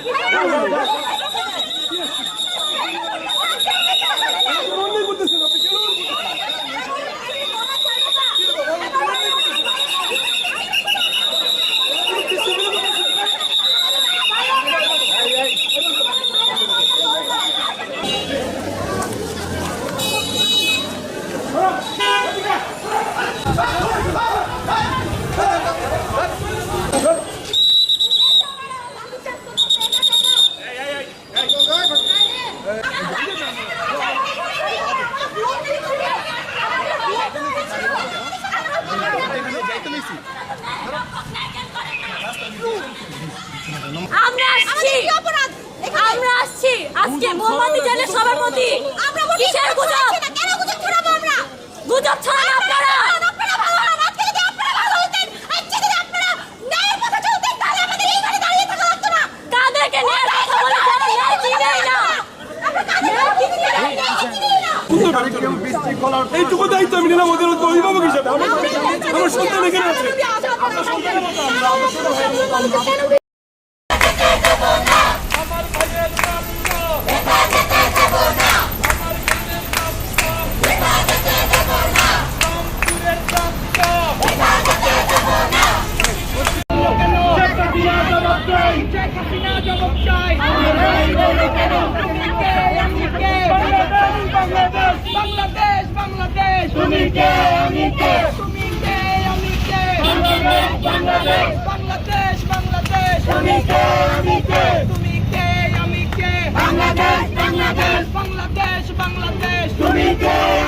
Vai, vai, vai. আমরা আসছি। আমরা আসছি। আজকে মোহাম্মদ জানের সবার প্রতি এইটুকু দায়িত্ব আমি নিলাম ওদের অভিভাবক হিসেবে। আমার সন্তান এখানে আছে। Jack Casino, double guy. Bangladesh.